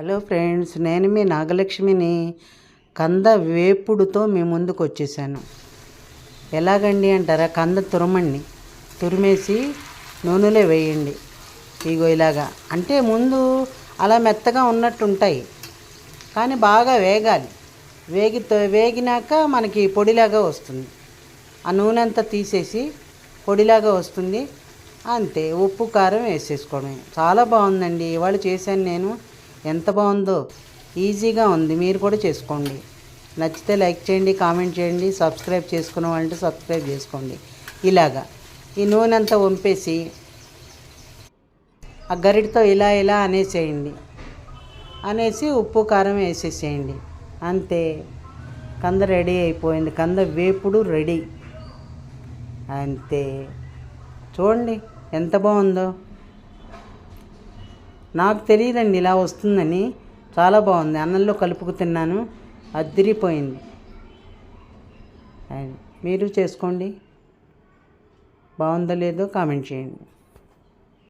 Hello friends నేను మీ నాగలక్ష్మిని కంద వేపుడుతో మీ ముందుకు వచ్చేసాను ఎలాగండి అంటారా? కంద తురమండి. తురిమేసి నూనెలో వేయండి. ఇగో ఇలాగా. అంటే ముందు అలా మెత్తగా ఉన్నట్టు ఉంటాయి కానీ బాగా వేగాలి. వేగి వేగినాక మనకి పొడిలాగా వస్తుంది. ఆ నూనె అంతా తీసేసి పొడిలాగా వస్తుంది. అంతే. ఉప్పు కారం వేసేసుకోవడమే. చాలా బాగుందండి. ఇవాళ చేశాను నేను. ఎంత బాగుందో. ఈజీగా ఉంది. మీరు కూడా చేసుకోండి. నచ్చితే లైక్ చేయండి కామెంట్ చేయండి సబ్స్క్రైబ్ చేసుకున్న వాళ్ళంటే సబ్స్క్రైబ్ చేసుకోండి. ఇలాగా. ఈ నూనె అంతా వంపేసి ఆ గరిటితో ఇలా ఇలా అనేసేయండి. అనేసి ఉప్పు కారం వేసేసేయండి. అంతే. కంద రెడీ అయిపోయింది. కంద వేపుడు రెడీ. అంతే. చూడండి ఎంత బాగుందో. నాకు తెలియదండి ఇలా వస్తుందని. చాలా బాగుంది. అన్నంలో కలుపుకు తిన్నాను. అద్దిరిపోయింది మీరు చేసుకోండి. బాగుందో లేదో కామెంట్ చేయండి.